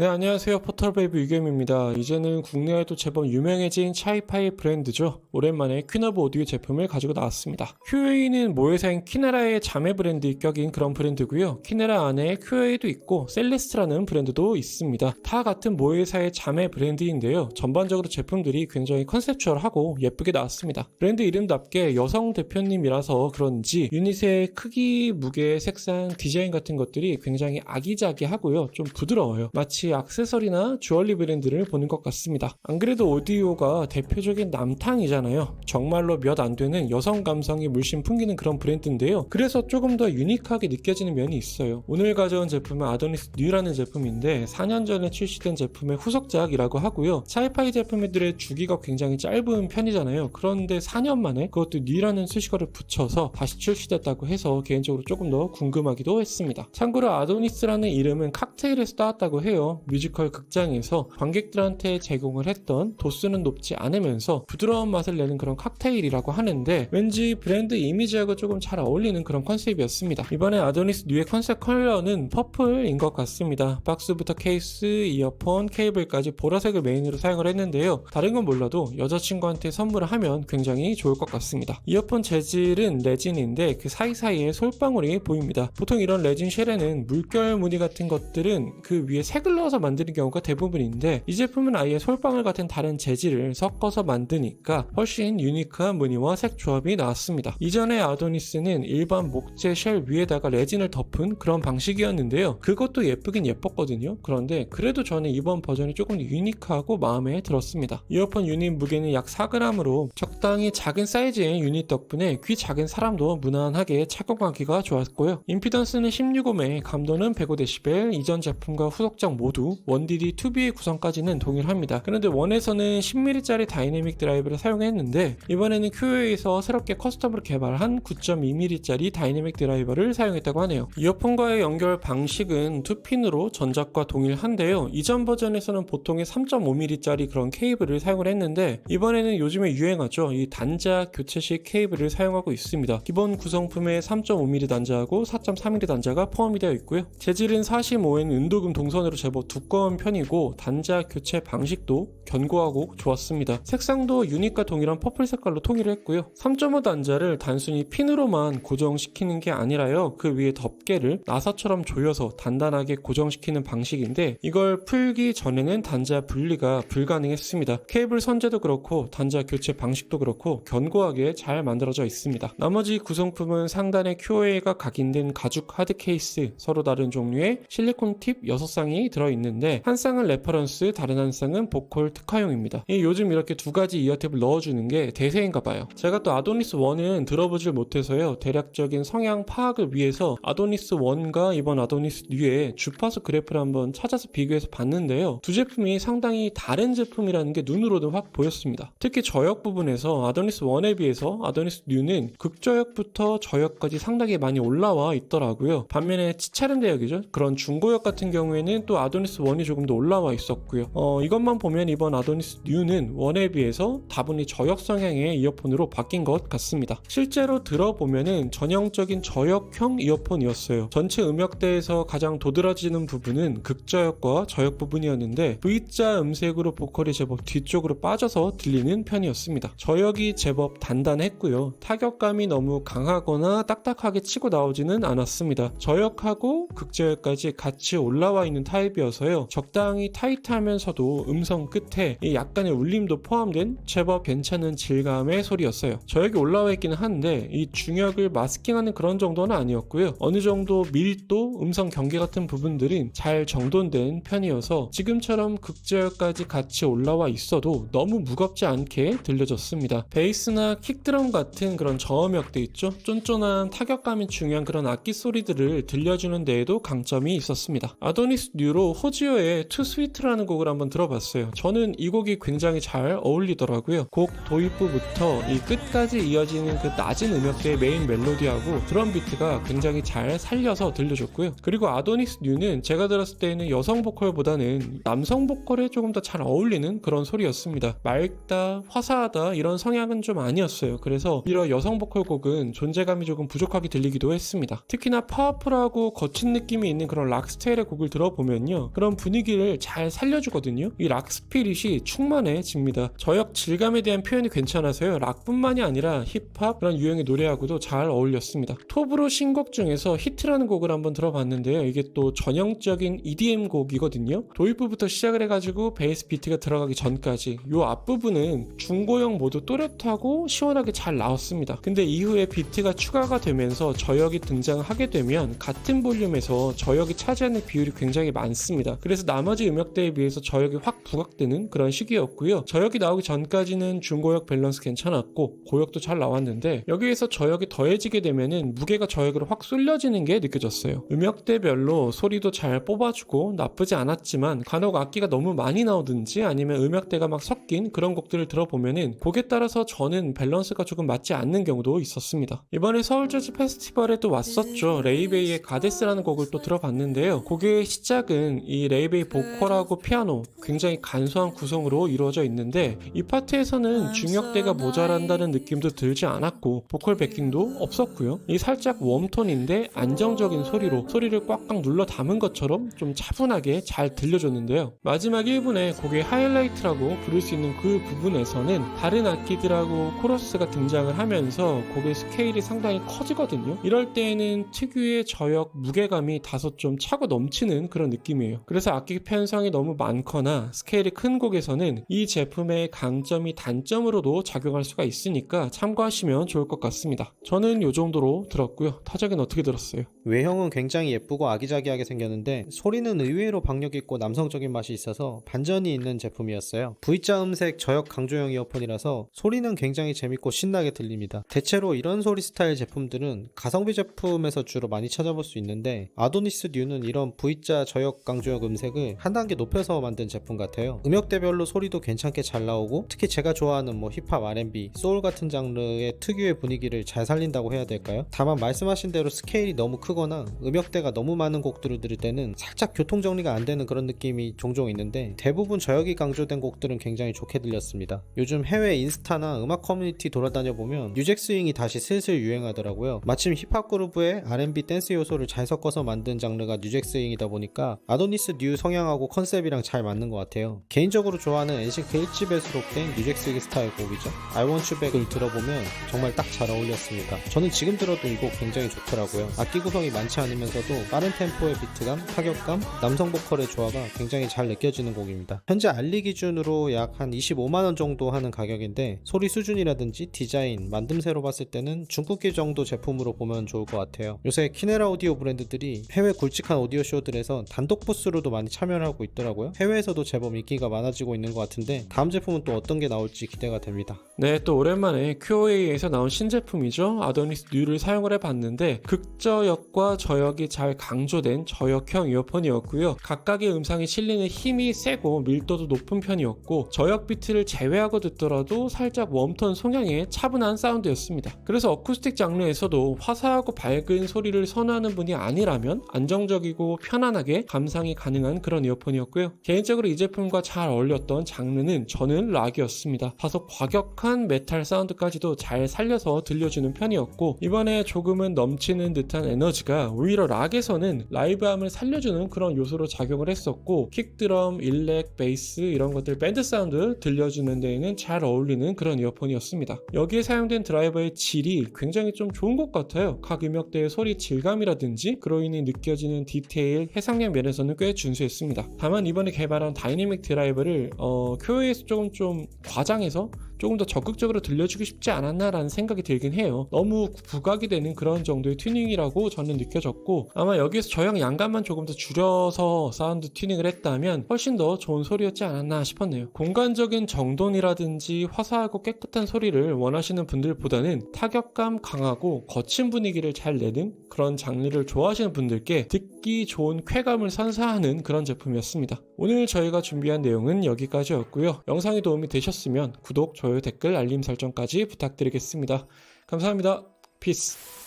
네, 안녕하세요. 포털베이비 유겸입니다. 이제는 국내에도 제법 유명해진 차이파이 브랜드죠. 오랜만에 퀴너브 오디오 제품을 가지고 나왔습니다. QA는 모회사인 키네라의 자매 브랜드 격인 그런 브랜드고요. 키네라 안에 QA도 있고 셀레스트라는 브랜드도 있습니다. 다 같은 모회사의 자매 브랜드인데요. 전반적으로 제품들이 굉장히 컨셉추얼하고 예쁘게 나왔습니다. 브랜드 이름답게 여성 대표님이라서 그런지 유닛의 크기, 무게, 색상, 디자인 같은 것들이 굉장히 아기자기하고요. 좀 부드러워요. 마치 액세서리나 주얼리 브랜드를 보는 것 같습니다. 안 그래도 오디오가 대표적인 남탕이잖아요. 정말로 몇 안 되는 여성 감성이 물씬 풍기는 그런 브랜드인데요. 그래서 조금 더 유니크하게 느껴지는 면이 있어요. 오늘 가져온 제품은 아도니스 뉴라는 제품인데 4년 전에 출시된 제품의 후속작이라고 하고요. 차이파이 제품들의 주기가 굉장히 짧은 편이잖아요. 그런데 4년 만에 그것도 뉴라는 수식어를 붙여서 다시 출시됐다고 해서 개인적으로 조금 더 궁금하기도 했습니다. 참고로 아도니스라는 이름은 칵테일에서 따왔다고 해요. 뮤지컬 극장에서 관객들한테 제공을 했던 도수는 높지 않으면서 부드러운 맛을 내는 그런 칵테일이라고 하는데 왠지 브랜드 이미지하고 조금 잘 어울리는 그런 컨셉이었습니다. 이번에 아도니스 뉴의 컨셉 컬러는 퍼플인 것 같습니다. 박스부터 케이스, 이어폰, 케이블까지 보라색을 메인으로 사용을 했는데요. 다른 건 몰라도 여자친구한테 선물을 하면 굉장히 좋을 것 같습니다. 이어폰 재질은 레진인데 그 사이사이에 솔방울이 보입니다. 보통 이런 레진 쉘에는 물결 무늬 같은 것들은 그 위에 색을 넣어서 만드는 경우가 대부분인데 이 제품은 아예 솔방울 같은 다른 재질을 섞어서 만드니까 훨씬 유니크한 무늬와 색 조합이 나왔습니다. 이전에 아도니스는 일반 목재 쉘 위에다가 레진을 덮은 그런 방식이었는데요. 그것도 예쁘긴 예뻤거든요. 그런데 그래도 저는 이번 버전이 조금 더 유니크하고 마음에 들었습니다. 이어폰 유닛 무게는 약 4g으로 적당히 작은 사이즈의 유닛 덕분에 귀 작은 사람도 무난하게 착용하기가 좋았고요. 임피던스는 16옴에 감도는 105dB, 이전 제품과 후속작 모두 1DD 2B의 구성까지는 동일합니다. 그런데 원에서는 10mm짜리 다이내믹 드라이브를 사용했는데 이번에는 QA에서 새롭게 커스텀으로 개발한 9.2mm짜리 다이내믹 드라이버를 사용했다고 하네요. 이어폰과의 연결 방식은 2핀으로 전작과 동일한데요. 이전 버전에서는 보통의 3.5mm짜리 그런 케이블을 사용을 했는데 이번에는 요즘에 유행하죠. 이 단자 교체식 케이블을 사용하고 있습니다. 기본 구성품에 3.5mm 단자하고 4.3mm 단자가 포함이 되어 있고요. 재질은 45N 은도금 동선으로 제법 두꺼운 편이고 단자 교체 방식도 견고하고 좋았습니다. 색상도 유닛과 동일한 퍼플 색깔로 통일을 했고요. 3.5 단자를 단순히 핀으로만 고정시키는 게 아니라요. 그 위에 덮개를 나사처럼 조여서 단단하게 고정시키는 방식인데 이걸 풀기 전에는 단자 분리가 불가능했습니다. 케이블 선재도 그렇고 단자 교체 방식도 그렇고 견고하게 잘 만들어져 있습니다. 나머지 구성품은 상단에 QA가 각인된 가죽 하드 케이스, 서로 다른 종류의 실리콘 팁 6쌍이 들어있는데 한 쌍은 레퍼런스, 다른 한 쌍은 보컬 특화용입니다. 이 요즘 이렇게 두 가지 이어 탭을 넣어주는 게 대세인가 봐요. 제가 또 아도니스 1은 들어보질 못해서요. 대략적인 성향 파악을 위해서 아도니스 1과 이번 아도니스 뉴의 주파수 그래프를 한번 찾아서 비교해서 봤는데요. 두 제품이 상당히 다른 제품이라는 게 눈으로도 확 보였습니다. 특히 저역 부분에서 아도니스 1에 비해서 아도니스 뉴는 극저역부터 저역까지 상당히 많이 올라와 있더라고요. 반면에 치차른 대역이죠. 그런 중고역 같은 경우에는 또 아도니스 1이 조금 더 올라와 있었고요. 어, 이것만 보면 이번 아도니스 뉴는 1에 비해서 다분히 저역 성향의 이어폰으로 바뀐 것 같습니다. 실제로 들어보면은 전형적인 저역형 이어폰이었어요. 전체 음역대에서 가장 도드라지는 부분은 극저역과 저역 부분이었는데 V자 음색으로 보컬이 제법 뒤쪽으로 빠져서 들리는 편이었습니다. 저역이 제법 단단했고요. 타격감이 너무 강하거나 딱딱하게 치고 나오지는 않았습니다. 저역하고 극저역까지 같이 올라와 있는 타입이어서요. 적당히 타이트하면서도 음성 끝에 이 약간의 울림도 포함된 제법 괜찮은 질감의 소리였어요. 저역이 올라와 있기는 한데 이 중역을 마스킹하는 그런 정도는 아니었고요. 어느 정도 밀도, 음성 경계 같은 부분들은 잘 정돈된 편이어서 지금처럼 극저역까지 같이 올라와 있어도 너무 무겁지 않게 들려졌습니다. 베이스나 킥드럼 같은 그런 저음역대 있죠? 쫀쫀한 타격감이 중요한 그런 악기 소리들을 들려주는 데에도 강점이 있었습니다. 아도니스 뉴로 호지오의 투 스위트라는 곡을 한번 들어봤어요. 저는 이 곡이 굉장히 잘 어울리더라고요. 곡 도입부부터 이 끝까지 이어지는 그 낮은 음역대의 메인 멜로디하고 드럼 비트가 굉장히 잘 살려서 들려줬고요. 그리고 아도니스 뉴는 제가 들었을 때는 여성 보컬보다는 남성 보컬에 조금 더 잘 어울리는 그런 소리였습니다. 맑다, 화사하다 이런 성향은 좀 아니었어요. 그래서 이런 여성 보컬 곡은 존재감이 조금 부족하게 들리기도 했습니다. 특히나 파워풀하고 거친 느낌이 있는 그런 락 스타일의 곡을 들어보면요. 그런 분위기를 잘 살려주거든요. 이 락스 피릿이 충만해집니다. 저역 질감에 대한 표현이 괜찮아서요. 락뿐만이 아니라 힙합 그런 유형의 노래하고도 잘 어울렸습니다. 톱으로 신곡 중에서 히트라는 곡을 한번 들어봤는데요. 이게 또 전형적인 EDM 곡이거든요. 도입부부터 시작을 해가지고 베이스 비트가 들어가기 전까지 요 앞부분은 중고형 모두 또렷하고 시원하게 잘 나왔습니다. 근데 이후에 비트가 추가가 되면서 저역이 등장하게 되면 같은 볼륨에서 저역이 차지하는 비율이 굉장히 많습니다. 그래서 나머지 음역대에 비해서 저역이 확 부각되는 그런 시기였고요. 저역이 나오기 전까지는 중고역 밸런스 괜찮았고 고역도 잘 나왔는데 여기에서 저역이 더해지게 되면은 무게가 저역으로 확 쏠려지는 게 느껴졌어요. 음역대별로 소리도 잘 뽑아주고 나쁘지 않았지만 간혹 악기가 너무 많이 나오든지 아니면 음역대가 막 섞인 그런 곡들을 들어보면은 곡에 따라서 저는 밸런스가 조금 맞지 않는 경우도 있었습니다. 이번에 서울 재즈 페스티벌에 또 왔었죠. 레이베이의 가데스라는 곡을 또 들어봤는데요. 곡의 시작은 이 레이베이 보컬하고 피아노 굉장히 간소한 구성으로 이루어져 있는데 이 파트에서는 중역대가 모자란다는 느낌도 들지 않았고 보컬 베킹도 없었고요. 이 살짝 웜톤인데 안정적인 소리로 소리를 꽉꽉 눌러 담은 것처럼 좀 차분하게 잘 들려줬는데요. 마지막 1분에 곡의 하이라이트라고 부를 수 있는 그 부분에서는 다른 악기들하고 코러스가 등장을 하면서 곡의 스케일이 상당히 커지거든요. 이럴 때에는 특유의 저역 무게감이 다소 좀 차고 넘치는 그런 느낌이에요. 그래서 악기 편성이 너무 많거나 스케일이 큰 곡에서는 이 제품의 강점이 단점으로도 작용할 수가 있으니까 참고하시면 좋을 것 같습니다. 저는 이 정도로 들었고요. 타적은 어떻게 들었어요? 외형은 굉장히 예쁘고 아기자기하게 생겼는데 소리는 의외로 박력 있고 남성적인 맛이 있어서 반전이 있는 제품이었어요. V자 음색 저역 강조형 이어폰이라서 소리는 굉장히 재밌고 신나게 들립니다. 대체로 이런 소리 스타일 제품들은 가성비 제품에서 주로 많이 찾아볼 수 있는데 아도니스 뉴는 이런 V자 저역 강조형 음색을 한 단계 높여서 만든 제품 같아요. 음역대별로 소리도 괜찮게 잘 나오고 특히 제가 좋아하는 뭐 힙합, R&B, 소울 같은 장르의 특유의 분위기를 잘 살린다고 해야 될까요? 다만 말씀하신 대로 스케일이 너무 크 거나 음역대가 너무 많은 곡들을 들을 때는 살짝 교통 정리가 안 되는 그런 느낌이 종종 있는데 대부분 저역이 강조된 곡들은 굉장히 좋게 들렸습니다. 요즘 해외 인스타나 음악 커뮤니티 돌아다녀 보면 뉴잭 스윙이 다시 슬슬 유행하더라고요. 마침 힙합 그루브에 R&B 댄스 요소를 잘 섞어서 만든 장르가 뉴잭 스윙이다 보니까 아도니스 뉴 성향하고 컨셉이랑 잘 맞는 것 같아요. 개인적으로 좋아하는 엔싱크 1집에 수록된 뉴잭 스윙 스타일 곡이죠. I Want You Back을 들어보면 정말 딱 잘 어울렸습니다. 저는 지금 들어도 이 곡 굉장히 좋더라고요. 악기 구성이 많지 않으면서도 빠른 템포의 비트감, 타격감, 남성 보컬의 조화가 굉장히 잘 느껴지는 곡입니다. 현재 알리 기준으로 약 한 25만원 정도 하는 가격인데 소리 수준이라든지 디자인, 만듦새로 봤을 때는 중국계 정도 제품으로 보면 좋을 것 같아요. 요새 키네라 오디오 브랜드들이 해외 굵직한 오디오 쇼들에서 단독 부스로도 많이 참여를 하고 있더라고요. 해외에서도 제법 인기가 많아지고 있는 것 같은데 다음 제품은 또 어떤 게 나올지 기대가 됩니다. 네, 또 오랜만에 QOA에서 나온 신제품이죠. 아도니스 뉴를 사용을 해봤는데 극저역 과 저역이 잘 강조된 저역형 이어폰이었고요. 각각의 음상이 실리는 힘이 세고 밀도도 높은 편이었고 저역 비트를 제외하고 듣더라도 살짝 웜톤 성향의 차분한 사운드였습니다. 그래서 어쿠스틱 장르에서도 화사하고 밝은 소리를 선호하는 분이 아니라면 안정적이고 편안하게 감상이 가능한 그런 이어폰이었고요. 개인적으로 이 제품과 잘 어울렸던 장르는 저는 락이었습니다. 다소 과격한 메탈 사운드까지도 잘 살려서 들려주는 편이었고 이번에 조금은 넘치는 듯한 에너지 가 오히려 락에서는 라이브함을 살려주는 그런 요소로 작용을 했었고 킥드럼, 일렉, 베이스 이런 것들 밴드 사운드 들려주는 데에는 잘 어울리는 그런 이어폰이었습니다. 여기에 사용된 드라이버의 질이 굉장히 좀 좋은 것 같아요. 각 음역대의 소리 질감이라든지 그로 인해 느껴지는 디테일, 해상력 면에서는 꽤 준수했습니다. 다만 이번에 개발한 다이내믹 드라이버를 어, QA에서 조금 좀 과장해서 조금 더 적극적으로 들려주고 싶지 않았나라는 생각이 들긴 해요. 너무 부각이 되는 그런 정도의 튜닝이라고 저는 느껴졌고 아마 여기에서 저형 양감만 조금 더 줄여서 사운드 튜닝을 했다면 훨씬 더 좋은 소리였지 않았나 싶었네요. 공간적인 정돈이라든지 화사하고 깨끗한 소리를 원하시는 분들보다는 타격감 강하고 거친 분위기를 잘 내는 그런 장르를 좋아하시는 분들께 듣기 좋은 쾌감을 선사하는 그런 제품이었습니다. 오늘 저희가 준비한 내용은 여기까지였고요. 영상이 도움이 되셨으면 구독, 좋아요, 댓글, 알림 설정까지 부탁드리겠습니다. 감사합니다. 피스.